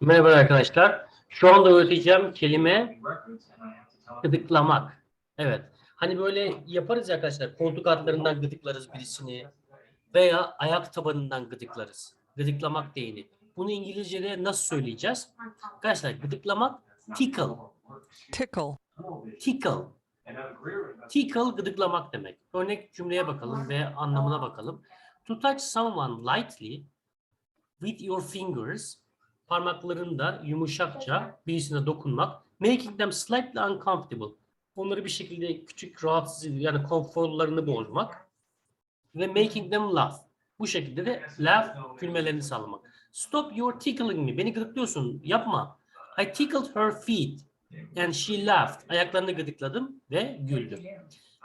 Merhaba arkadaşlar. Şu anda öğreteceğim kelime gıdıklamak. Evet. Hani böyle yaparız ya arkadaşlar. Koltuk altlarından gıdıklarız birisini. Veya ayak tabanından gıdıklarız. Gıdıklamak deyini. Bunu İngilizce'de nasıl söyleyeceğiz? Arkadaşlar gıdıklamak tickle. Tickle. Tickle. Tickle gıdıklamak demek. Örnek cümleye bakalım ve anlamına bakalım. To touch someone lightly with your fingers parmaklarında yumuşakça birisine dokunmak making them slightly uncomfortable onları bir şekilde küçük rahatsız yani konforlarını bozmak ve making them laugh bu şekilde de laugh gülmelerini sağlamak. Stop your tickling me. Beni gıdıklıyorsun. Yapma. I tickled her feet and she laughed. Ayaklarını gıdıkladım ve güldü.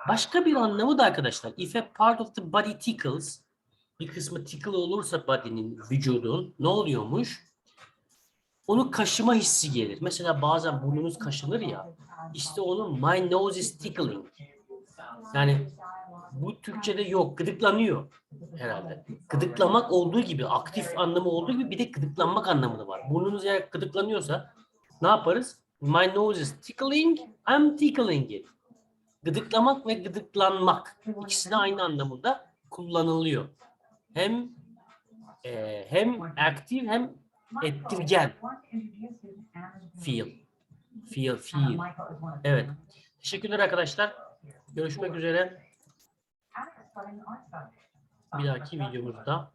Başka bir anlamı da arkadaşlar. If a part of the body tickles bir kısmı tickle olursa body'nin, vücudun ne oluyormuş? Onu kaşıma hissi gelir. Mesela bazen burnunuz kaşınır ya. İşte onun my nose is tickling. Yani bu Türkçe'de yok. Gıdıklanıyor herhalde. Gıdıklamak olduğu gibi, aktif anlamı olduğu gibi bir de gıdıklanmak anlamı da var. Burnunuz eğer gıdıklanıyorsa ne yaparız? My nose is tickling, I'm tickling it. Gıdıklamak ve gıdıklanmak ikisi de aynı anlamında kullanılıyor. Hem e, hem aktif hem ettirgen. Feel. Feel, feel. Evet. Teşekkürler arkadaşlar. Görüşmek üzere. Bir dahaki videomuzda.